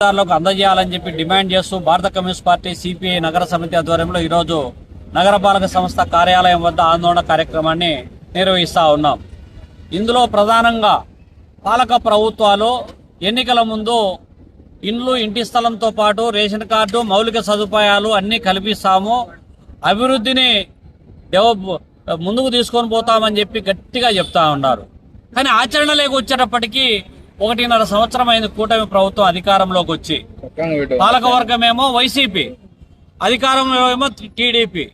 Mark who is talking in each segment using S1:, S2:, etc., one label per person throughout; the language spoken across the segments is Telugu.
S1: అధికారులకు అందజేయాలని చెప్పి డిమాండ్ చేస్తూ భారత కమ్యూనిస్ట్ పార్టీ సిపిఐ నగర సమితి ఆధ్వర్యంలో ఈరోజు నగరపాలక సంస్థ కార్యాలయం వద్ద ఆందోళన కార్యక్రమాన్ని నిర్వహిస్తూ ఉన్నాం. ఇందులో ప్రధానంగా పాలక ప్రభుత్వాలు ఎన్నికల ముందు ఇండ్లు ఇంటి స్థలంతో పాటు రేషన్ కార్డు మౌలిక సదుపాయాలు అన్నీ కల్పిస్తాము. అభివృద్ధిని డెవలప్ ముందుకు తీసుకొని పోతామని చెప్పి గట్టిగా చెప్తా ఉన్నారు. కానీ ఆచరణలోకి వచ్చేటప్పటికీ ఒకటిన్నర సంవత్సరం అయింది కూటమి ప్రభుత్వం అధికారంలోకి వచ్చి. పాలకవర్గమేమో వైసీపీ అధికారంలో ఏమో టీడీపీ.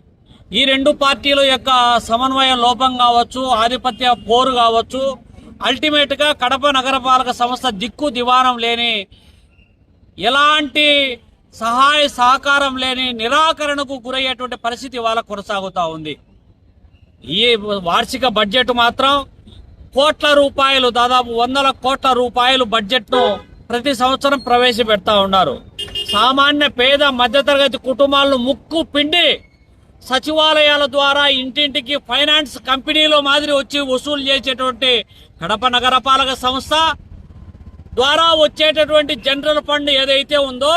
S1: ఈ రెండు పార్టీల యొక్క సమన్వయ లోపం కావచ్చు ఆధిపత్య పోరు కావచ్చు అల్టిమేట్గా కడప నగరపాలక సంస్థ దిక్కు దివానం లేని ఎలాంటి సహాయ సహకారం లేని నిరాకరణకు గురయ్యేటువంటి పరిస్థితి వాళ్ళ కొనసాగుతా ఉంది. ఈ వార్షిక బడ్జెట్ మాత్రం కోట్ల రూపాయలు దాదాపు వందల కోట్ల రూపాయలు బడ్జెట్ను ప్రతి సంవత్సరం ప్రవేశపెడతా ఉన్నారు. సామాన్య పేద మధ్యతరగతి కుటుంబాలను ముక్కు పిండి సచివాలయాల ద్వారా ఇంటింటికి ఫైనాన్స్ కంపెనీలో మాదిరి వచ్చి వసూలు చేసేటువంటి కడప నగరపాలక సంస్థ ద్వారా వచ్చేటటువంటి జనరల్ ఫండ్ ఏదైతే ఉందో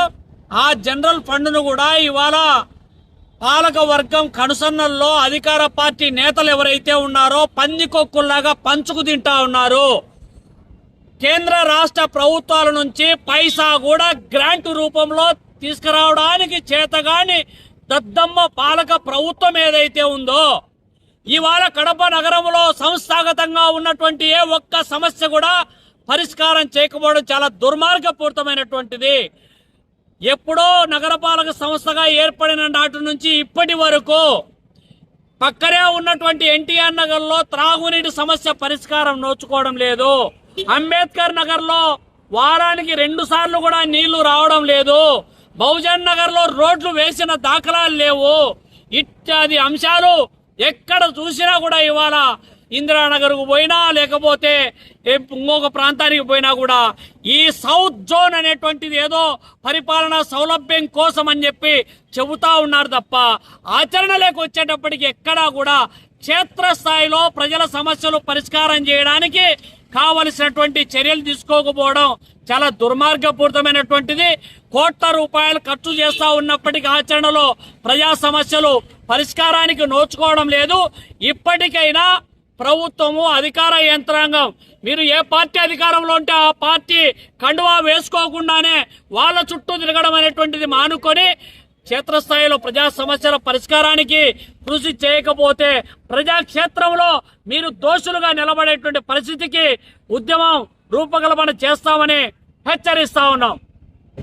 S1: ఆ జనరల్ ఫండ్ను కూడా ఇవాళ పాలక వర్గం కనుసన్నల్లో అధికార పార్టీ నేతలు ఎవరైతే ఉన్నారో పందికొక్కుల్లాగా పంచుకు తింటా ఉన్నారు. కేంద్ర రాష్ట్ర ప్రభుత్వాల నుంచి పైసా కూడా గ్రాంట్ రూపంలో తీసుకురావడానికి చేతగాని దద్దమ్మ పాలక ప్రభుత్వం ఏదైతే ఉందో ఇవాళ కడప నగరంలో సంస్థాగతంగా ఉన్నటువంటి ఏ ఒక్క సమస్య కూడా పరిష్కారం చేయకపోవడం చాలా దుర్మార్గపూరితమైనటువంటిది. ఎప్పుడో నగరపాలక సంస్థగా ఏర్పడిన నాటి నుంచి ఇప్పటి వరకు పక్కనే ఉన్నటువంటి ఎన్టీఆర్ నగర్లో త్రాగునీటి సమస్య పరిష్కారం నోచుకోవడం లేదు. అంబేద్కర్ నగర్లో వారానికి రెండు సార్లు కూడా నీళ్ళు రావడం లేదు. బహుజన్ నగర్లో రోడ్లు వేసిన దాఖలాలు లేవు. ఇత్యాది అంశాలు ఎక్కడ చూసినా కూడా ఇవాళ ఇందిరానగర్కు పోయినా లేకపోతే ఇంకొక ప్రాంతానికి పోయినా కూడా ఈ సౌత్ జోన్ అనేటువంటిది ఏదో పరిపాలనా సౌలభ్యం కోసం అని చెప్పి చెబుతా ఉన్నారు తప్ప ఆచరణలోకి వచ్చేటప్పటికి ఎక్కడా కూడా క్షేత్రస్థాయిలో ప్రజల సమస్యలు పరిష్కారం చేయడానికి కావలసినటువంటి చర్యలు తీసుకోకపోవడం చాలా దుర్మార్గపూరితమైనటువంటిది. కోట్ల రూపాయలు ఖర్చు చేస్తూ ఉన్నప్పటికీ ఆచరణలో ప్రజా సమస్యలు పరిష్కారానికి నోచుకోవడం లేదు. ఇప్పటికైనా ప్రభుత్వము అధికార యంత్రాంగం. మీరు ఏ పార్టీ అధికారంలో ఉంటే ఆ పార్టీ కండువా వేసుకోకుండానే వాళ్ళ చుట్టూ తిరగడం అనేటువంటిది మానుకొని క్షేత్రస్థాయిలో ప్రజా సమస్యల పరిష్కారానికి కృషి చేయకపోతే ప్రజాక్షేత్రంలో మీరు దోషులుగా నిలబడేటువంటి పరిస్థితికి ఉద్యమం రూపకల్పన చేస్తామని హెచ్చరిస్తా ఉన్నాం.